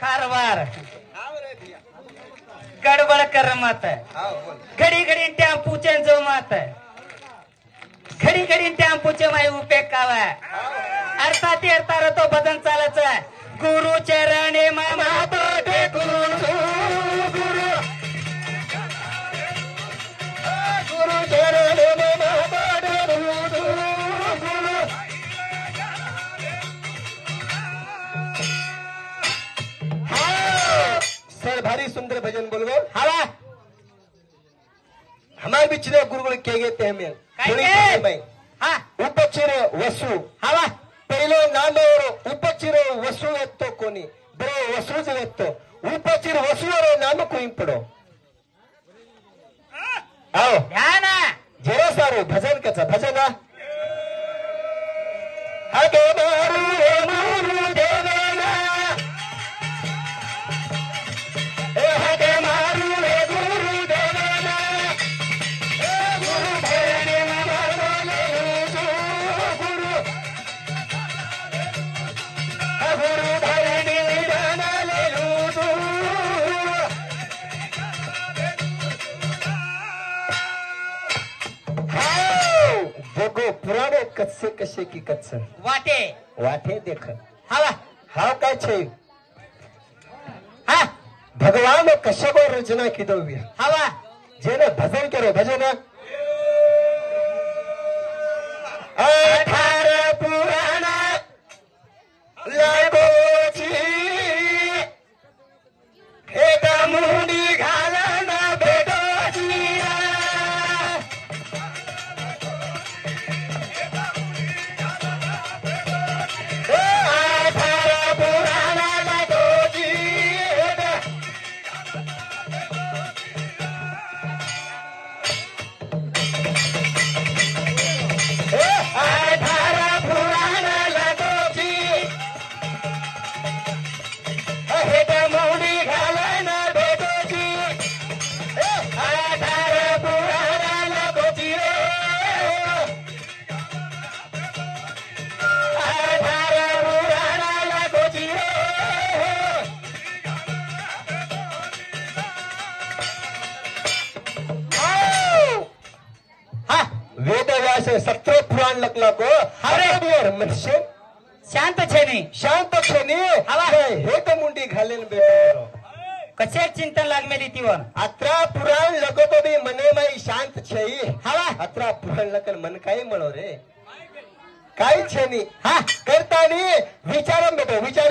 कारभार. गडबड कर मात घडी घडी टेम्पूचे जो मात घडी घडी टेम्पूचे माई उपेग कावा अर्थात येतार तो भजन चालच गुरु सुंदर भजन बोलबो हवा हमारे बीच में गुरुकुल के गए थे हमें काय थोडी ते? थोडी बाई. हा उपचिर वसू हवा पहिलो नामेवर उपचिर वसू येतो कोणी बरो वसूच येतो उपचिर वसूवर नाम कोई पडो आओ ध्या ना जरा सारो भजन कचा भजन हा? हागे मारू रे मारू गो पुराणे कच्चे कच्चे की कच्चे? वाटे. वाटे देख. हाँ हाँ कैसे हाँ. भगवान ने कच्चे को रचना की दो हाँ जेने भजन करो भजन. असं सत्र पुराण लगला गो. अरे बोर म्हणजे शांत छेनी. शांत क्षणी हे तर मुंडी घालेन बेटो कसे चिंतन लागमेली तीवर अत्रा पुराण लगतो बी मने माई शांत छेई. हवा. अत्रा पुराण लगन मन काय म्हणो रे. काय छेनी. हा. करतानी विचारम बेटो विचार